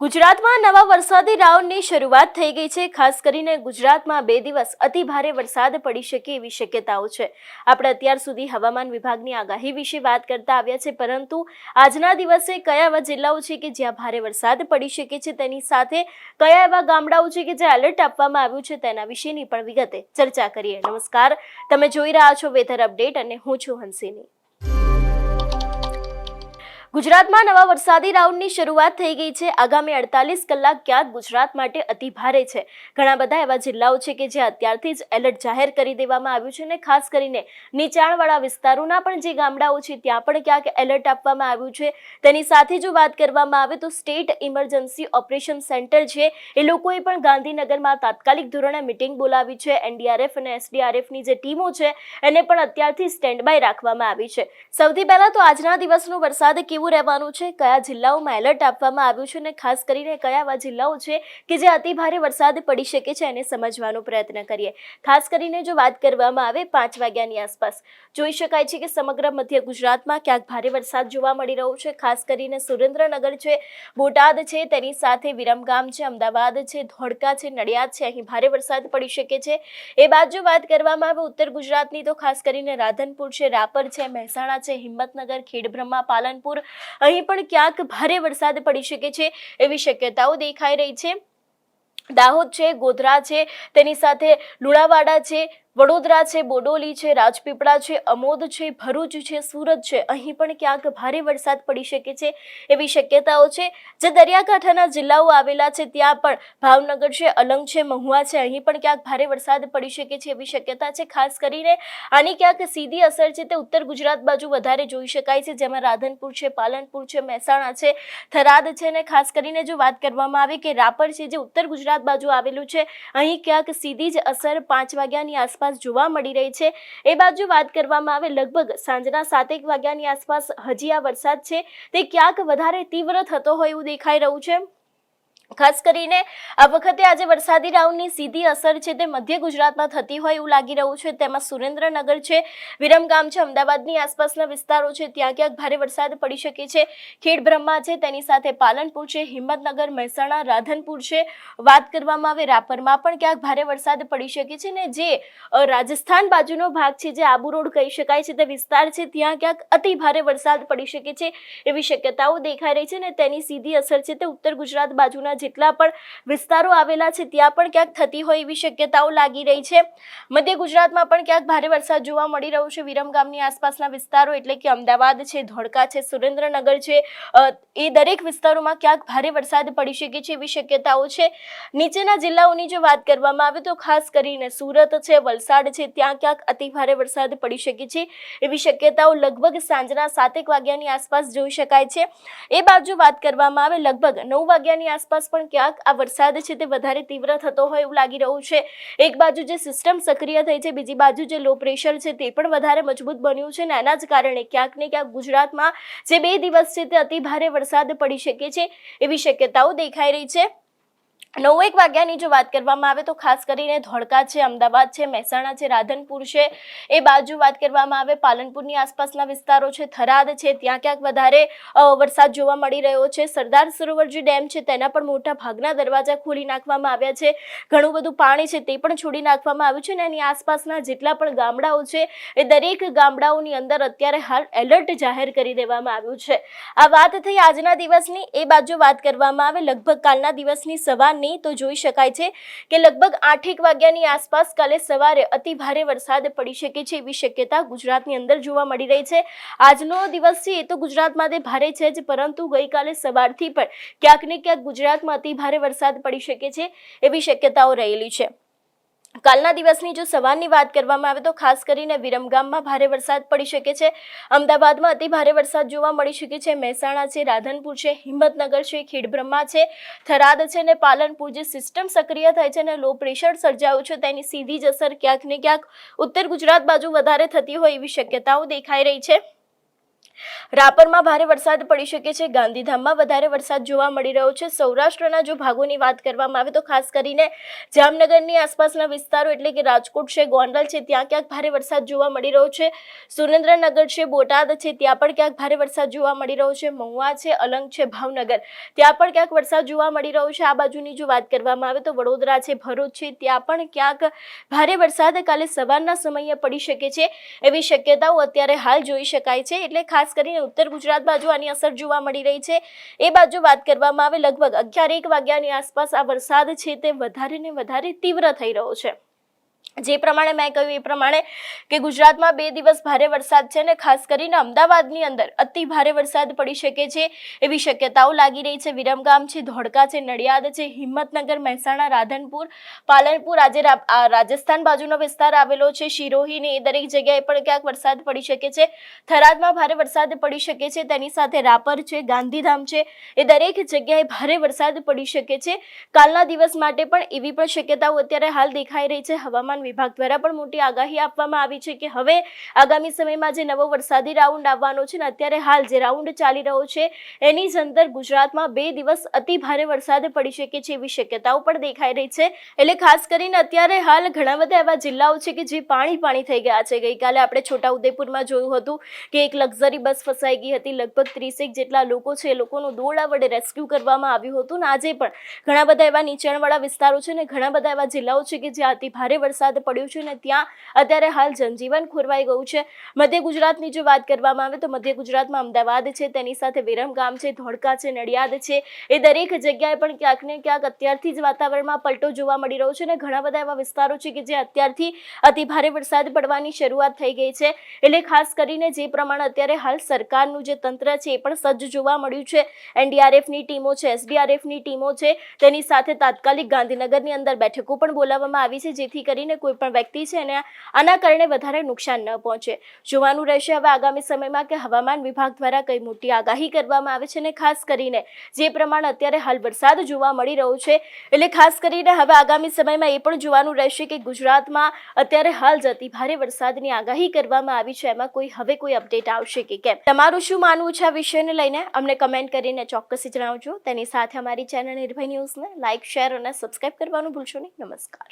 ગુજરાતમાં નવા વરસાદી રાઉન્ડની શરૂઆત થઈ ગઈ છે. ખાસ કરીને ગુજરાતમાં બે દિવસ અતિ ભારે વરસાદ પડી શકે એવી શક્યતાઓ છે. આપણે અત્યાર સુધી હવામાન વિભાગની આગાહી વિશે વાત કરતા આવ્યા છે, પરંતુ આજના દિવસે કયા એવા જિલ્લાઓ છે કે જ્યાં ભારે વરસાદ પડી શકે છે તેની સાથે કયા એવા ગામડાઓ છે કે જ્યાં એલર્ટ આપવામાં આવ્યું છે તેના વિશેની પણ વિગતે ચર્ચા કરીએ. નમસ્કાર. તમે જોઈ રહ્યા છો વેધર અપડેટ અને હું છું હંસિની. ગુજરાતમાં નવા વરસાદી રાઉન્ડની શરૂઆત થઈ ગઈ છે. આગામી અડતાલીસ કલાક ક્યાંક ગુજરાત માટે અતિ ભારે છે. ઘણા બધા એવા જિલ્લાઓ છે કે જ્યાં અત્યારથી જ એલર્ટ જાહેર કરી દેવામાં આવ્યું છે અને ખાસ કરીને નીચાણવાળા વિસ્તારોના પણ જે ગામડાઓ છે ત્યાં પણ ક્યાંક એલર્ટ આપવામાં આવ્યું છે. તેની સાથે જો વાત કરવામાં આવે તો સ્ટેટ ઇમરજન્સી ઓપરેશન સેન્ટર છે. એ લોકોએ પણ ગાંધીનગરમાં તાત્કાલિક ધોરણે મિટિંગ બોલાવી છે. એનડીઆરએફ અને એસડીઆરએફની જે ટીમો છે એને પણ અત્યારથી સ્ટેન્ડ બાય રાખવામાં આવી છે. સૌથી પહેલા તો આજના દિવસનો વરસાદ કેવું રહેવાનું છે? કયા જિલ્લાઓમાં એલર્ટ આપવામાં આવ્યું છે? અને ખાસ કરીને કયા એવા જિલ્લાઓ છે કે જે અતિ ભારે વરસાદ પડી શકે છે એને સમજવાનો પ્રયત્ન કરીએ? ખાસ કરીને જો વાત કરવામાં આવે પાંચ વાગ્યાની આસપાસ, જોઈ શકાય છે કે સમગ્ર મધ્ય ગુજરાતમાં ક્યાંક ભારે વરસાદ જોવા મળી રહ્યો છે. ખાસ કરીને સુરેન્દ્રનગર છે, બોટાદ છે, તેની સાથે વિરમગામ છે, અમદાવાદ છે, ધોળકા છે, નડિયાદ છે, અહીં ભારે વરસાદ પડી શકે છે. એ બાદ જો વાત કરવામાં આવે ઉત્તર ગુજરાતની તો ખાસ કરીને રાધનપુર છે, રાપર છે, મહેસાણા છે, હિંમતનગર, ખેડબ્રહ્મા, પાલનપુર અહીં પણ ક્યાંક ભારે વરસાદ પડી શકે છે એવી શક્યતાઓ દેખાઈ રહી છે. દાહોદ છે, ગોધરા છે, તેની સાથે લુણાવાડા છે વડોદરા છે, બોડોલી છે, રાજપીપળા છે, અમોદ છે, ભરૂચ છે, સુરત છે. અહીં પણ ક્યાંક ભારે વરસાદ પડી શકે છે એવી શક્યતાઓ છે. જે દરિયાકાંઠાના જિલ્લાઓ આવેલા છે, ત્યાં પણ ભાવનગર છે, અલંગ છે, મહુવા છે. અહીં પણ ક્યાંક ભારે વરસાદ પડી શકે છે એવી શક્યતા છે. ખાસ કરીને આની ક્યાંક સીધી અસર છે તે ઉત્તર ગુજરાત બાજુ વધારે જોઈ શકાય છે. જેમાં રાધનપુર છે, પાલનપુર છે, મહેસાણા છે, થરાદ છે ને ખાસ કરીને જો વાત કરવામાં આવે કે રાપર છે, જે ઉત્તર ગુજરાત બાજુ આવેલું છે. અહીં ક્યાંક સીધી જ અસર પાંચ વાગ્યાની આસપાસ જોવા મળી રહી છે. એ બાજુ વાત કરવામાં આવે, લગભગ સાંજના સાતેક વાગ્યાની આસપાસ હજી આ વરસાદ છે. તે ક્યાંક વધારે તીવ્ર થતો હોય એવું દેખાઈ રહ્યું છે. ખાસ કરીને આ વખતે આજે વરસાદી રાઉન્ડની સીધી અસર છે તે મધ્ય ગુજરાતમાં થતી હોય એવું લાગી રહ્યું છે. તેમાં સુરેન્દ્રનગર છે વિરમગામ છે, અમદાવાદની આસપાસના વિસ્તારો છે, ત્યાં ક્યાંક ભારે વરસાદ પડી શકે છે. ખેડબ્રહ્મા છે, તેની સાથે પાલનપુર છે, હિંમતનગર, મહેસાણા, રાધનપુર છે. વાત કરવામાં આવે રાપરમાં પણ ક્યાંક ભારે વરસાદ પડી શકે છે ને જે રાજસ્થાન બાજુનો ભાગ છે જે આબુ રોડ કહી શકાય છે તે વિસ્તાર છે, ત્યાં ક્યાંક અતિ ભારે વરસાદ પડી શકે છે એવી શક્યતાઓ દેખાઈ રહી છે ને તેની સીધી અસર છે તે ઉત્તર ગુજરાત બાજુના જેટલા પણ વિસ્તારો આવેલા છે, ત્યાં પણ ક્યાંક થતી હોય એવી શક્યતાઓ લાગી રહી છે. મધ્ય ગુજરાતમાં પણ ક્યાંક ભારે વરસાદ જોવા મળી રહ્યો છે. વિરમગામની આસપાસના વિસ્તારો એટલે કે અમદાવાદ છે, ધોળકા છે, સુરેન્દ્રનગર છે એ દરેક વિસ્તારોમાં ક્યાંક ભારે વરસાદ પડી શકે છે એવી શક્યતાઓ છે. નીચેના જિલ્લાઓની જો વાત કરવામાં આવે તો ખાસ કરીને સુરત છે, વલસાડ છે, ત્યાં ક્યાંક અતિ ભારે વરસાદ પડી શકે છે એવી શક્યતાઓ લગભગ સાંજના સાતેક વાગ્યાની આસપાસ જોઈ શકાય છે. એ બાજુ વાત કરવામાં આવે, લગભગ નવ વાગ્યાની આસપાસ પણ ક્યાંક આ વરસાદ છે તે વધારે તીવ્ર થતો હોય એવું લાગી રહ્યું છે. એક બાજુ જે સિસ્ટમ સક્રિય થઈ છે, બીજી બાજુ જે લો પ્રેશર છે તે પણ વધારે મજબૂત બન્યું છે ને એના જ કારણે ક્યાંક ને ક્યાંક ગુજરાતમાં જે બે દિવસ છે તે અતિ ભારે વરસાદ પડી શકે છે એવી શક્યતાઓ દેખાઈ રહી છે. નવ એક વાગ્યાની જો વાત કરવામાં આવે તો ખાસ કરીને ધોળકા છે, અમદાવાદ છે, મહેસાણા છે, રાધનપુર છે, એ બાજુ વાત કરવામાં આવે, પાલનપુરની આસપાસના વિસ્તારો છે, થરાદ છે, ત્યાં ક્યાંક વધારે વરસાદ જોવા મળી રહ્યો છે. સરદાર સરોવર જે ડેમ છે, તેના પણ મોટા ભાગના દરવાજા ખોલી નાખવામાં આવ્યા છે. ઘણું બધું પાણી છે, તે પણ છોડી નાખવામાં આવ્યું છે ને એની આસપાસના જેટલા પણ ગામડાઓ છે, એ દરેક ગામડાઓની અંદર અત્યારે હાલ એલર્ટ જાહેર કરી દેવામાં આવ્યું છે. આ વાત થઈ આજના દિવસની, એ બાજુ વાત કરવામાં આવે, લગભગ કાલના દિવસની સવારની તો જોઈ શકાય છે કે લગભગ આઠેક વાગ્યાની આસપાસ કાલે સવારે અતિ ભારે વરસાદ પડી શકે છે એવી શક્યતા ગુજરાતની અંદર જોવા મળી રહી છે. આજનો દિવસ છે એ તો ગુજરાત માટે ભારે છે જ, પરંતુ ગઈકાલે સવારથી પણ ક્યાંક ને ક્યાંક ગુજરાતમાં અતિ ભારે વરસાદ પડી શકે છે એવી શક્યતાઓ રહેલી છે. કાલના દિવસની જો સવારની વાત કરવામાં આવે તો ખાસ કરીને વિરમગામમાં ભારે વરસાદ પડી શકે છે. અમદાવાદમાં અતિ ભારે વરસાદ જોવા મળી શકે છે. મહેસાણા છે, રાધનપુર છે, હિંમતનગર છે ખેડબ્રહ્મા છે, થરાદ છે ને પાલનપુર જે સિસ્ટમ સક્રિય થાય છે ને લો પ્રેશર સર્જાયું છે તેની સીધી જ અસર ક્યાંક ને ક્યાંક ઉત્તર ગુજરાત બાજુ વધારે થતી હોય એવી શક્યતાઓ દેખાઈ રહી છે. રાપરમાં ભારે વરસાદ પડી શકે છે. ગાંધીધામમાં વધારે વરસાદ જોવા મળી રહ્યો છે. સૌરાષ્ટ્રના જો ભાગોની વાત કરવામાં આવે તો ખાસ કરીને જામનગરની આસપાસના વિસ્તારો એટલે કે રાજકોટ છે, ગોંડલ છે, ત્યાં ક્યાંક ભારે વરસાદ જોવા મળી રહ્યો છે. સુરેન્દ્રનગર છે, બોટાદ છે, ત્યાં પણ ક્યાંક ભારે વરસાદ જોવા મળી રહ્યો છે. મહુવા છે, અલંગ છે, ભાવનગર, ત્યાં પણ ક્યાંક વરસાદ જોવા મળી રહ્યો છે. આ બાજુની જો વાત કરવામાં આવે તો વડોદરા છે, ભરૂચ છે, ત્યાં પણ ક્યાંક ભારે વરસાદ કાલે સવારના સમયે પડી શકે છે. એવી શક્યતાઓ અત્યારે હાલ જોઈ શકાય છે. એટલે ખાસ કરીને ઉત્તર ગુજરાત બાજુ આની અસર જોવા મળી રહી છે. એ બાજુ વાત કરવામાં આવે, લગભગ અગિયાર એક વાગ્યાની આસપાસ આ વરસાદ છે તે વધારે ને વધારે તીવ્ર થઈ રહ્યો છે. જે પ્રમાણે મેં કહ્યું એ પ્રમાણે કે ગુજરાતમાં બે દિવસ ભારે વરસાદ છે ને ખાસ કરીને અમદાવાદની અંદર અતિ ભારે વરસાદ પડી શકે છે એવી શક્યતાઓ લાગી રહી છે. વિરમગામ છે, ધોળકા છે, નડિયાદ છે, હિંમતનગર, મહેસાણા, રાધનપુર, પાલનપુર આજે રાજસ્થાન બાજુનો વિસ્તાર આવેલો છે. શિરોહી ને એ દરેક જગ્યાએ પણ ક્યાંક વરસાદ પડી શકે છે. થરાદમાં ભારે વરસાદ પડી શકે છે. તેની સાથે રાપર છે, ગાંધીધામ છે, એ દરેક જગ્યાએ ભારે વરસાદ પડી શકે છે. કાલના દિવસ માટે પણ એવી પણ શક્યતાઓ અત્યારે હાલ દેખાઈ રહી છે. હવામાન વિભાગ દ્વારા પણ મોટી આગાહી આપવામાં આવી છે કે હવે આગામી સમયમાં જે નવો વરસાદી રાઉન્ડ આવવાનો છે અત્યારે હાલ જે રાઉન્ડ ચાલી રહ્યો છે, એની જ અંદર ગુજરાતમાં બે દિવસ અતિ ભારે વરસાદ પડી શકે છે એવી શક્યતાઓ પણ દેખાઈ રહી છે. એટલે ખાસ કરીને અત્યારે હાલ ઘણા બધા એવા જિલ્લાઓ છે કે જે પાણી પાણી થઈ ગયા છે. ગઈકાલે આપણે છોટાઉદેપુરમાં જોયું હતું કે એક લક્ઝરી બસ ફસાઈ ગઈ હતી. લગભગ ત્રીસેક જેટલા લોકો છે એ લોકોનું દોડા વડે રેસ્ક્યુ કરવામાં આવ્યું હતું. ને આજે પણ ઘણા બધા એવા નીચાણવાળા વિસ્તારો છે ને, ઘણા બધા એવા જિલ્લાઓ છે કે જ્યાં અતિ ભારે વરસાદ પડ્યો છે ને ત્યાં અત્યારે હાલ જનજીવન ખોરવાઈ ગયું છે. મધ્ય ગુજરાતની જો વાત કરવામાં આવે તો મધ્ય ગુજરાતમાં અમદાવાદ છે, તેની સાથે વિરમગામ છે, ધોળકા છે, નડિયાદ છે. એ દરેક જગ્યાએ પણ ક્યાંક ને ક્યાંક અત્યારથી જ વાતાવરણમાં પલટો જોવા મળી રહ્યો છે અને ઘણા બધા એવા વિસ્તારો છે કે જે અત્યારથી અતિ ભારે વરસાદ પડવાની શરૂઆત થઈ ગઈ છે. એટલે ખાસ કરીને જે પ્રમાણે અત્યારે હાલ સરકારનું જે તંત્ર છે એ પણ સજ્જ જોવા મળ્યું છે. એનડીઆરએફની ટીમો છે, એસડીઆરએફની ટીમો છે, તેની સાથે તાત્કાલિક ગાંધીનગરની અંદર બેઠકો પણ બોલાવવામાં આવી છે, જેથી કરીને કોઈ પણ વ્યક્તિ છે એને આના કારણે વધારે નુકસાન ન પહોંચે. જોવાનું રહેશે હવે આગામી સમયમાં કે હવામાન વિભાગ દ્વારા કઈ મોટી આગાહી કરવામાં આવે છે અને ખાસ કરીને જે પ્રમાણે અત્યારે હાલ વરસાદ જોવા મળી રહ્યો છે, એટલે ખાસ કરીને હવે આગામી સમયમાં એ પણ જોવાનું રહેશે કે ગુજરાતમાં અત્યારે હાલ જતી ભારે વરસાદની આગાહી કરવામાં આવી છે. એમાં કોઈ હવે કોઈ અપડેટ આવશે કે કેમ? તમારું શું માનવું છે આ વિષયને લઈને? અમને કમેન્ટ કરીને ચોક્કસથી જણાવજો. તેની સાથે અમારી ચેનલ નિર્ભય ન્યૂઝને લાઇક શેર અને સબસ્ક્રાઇબ કરવાનું ભૂલશો નહીં. નમસ્કાર.